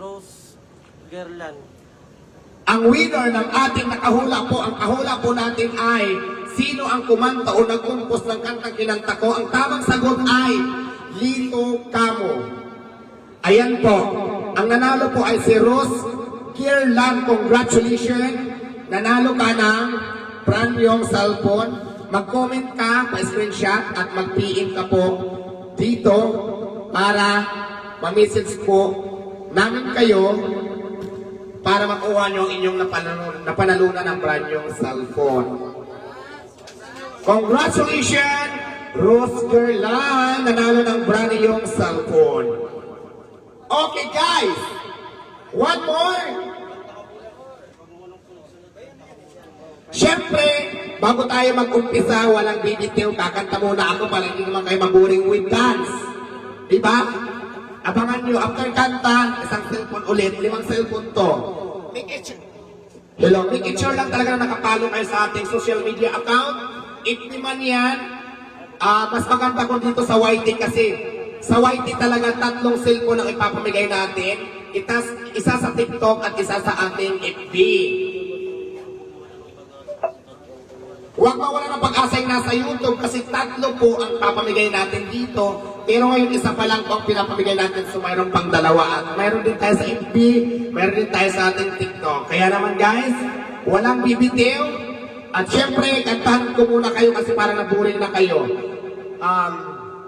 Rose Gerland. Ang winner ng ating nakahula po, ang kahula po natin ay sino ang kumanta o nagkumpos ng kantang kinanta ko? Ang tamang sagot ay Lito Camo. Ayan po. Ang nanalo po ay si Rose Kierlan. Congratulations. Nanalo ka ng brand yung cellphone. Mag-comment ka, pa-screenshot at mag-PM ka po dito para ma-message po namin kayo para makuha nyo ang inyong napanalunan, napanalunan ng brand yung cellphone. Congratulations, Rose Gerlan, nanalo ng brand yung cellphone. Okay guys, one more. Siyempre, bago tayo mag-umpisa, walang bibitiw, kakanta muna ako para hindi naman kayo maburing with dance. Diba? Nyo, after kanta, isang cellphone ulit, limang cellphone to. Make it sure. Hello, make it sure lang talaga na nakapalo kayo sa ating social media account. If di man yan, ah, mas maganda ko dito sa YT kasi sa YT talaga tatlong cellphone ang ipapamigay natin. Itas, isa sa TikTok at isa sa ating FB. Huwag mawala ng pag-asa yung nasa YouTube kasi tatlo po ang papamigay natin dito. Pero ngayon isa pa lang po ang pinapamigay natin so mayroon pang dalawa. At mayroon din tayo sa FB, mayroon din tayo sa ating TikTok. Kaya naman guys, walang bibitiw. At syempre, kantahan ko muna kayo kasi para naburing na kayo. Um,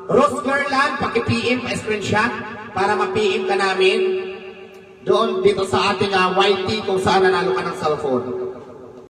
Rose Garland, paki-PM, pa-screenshot para ma-PM ka namin doon dito sa ating ah, YT kung saan nanalo ka ng cellphone.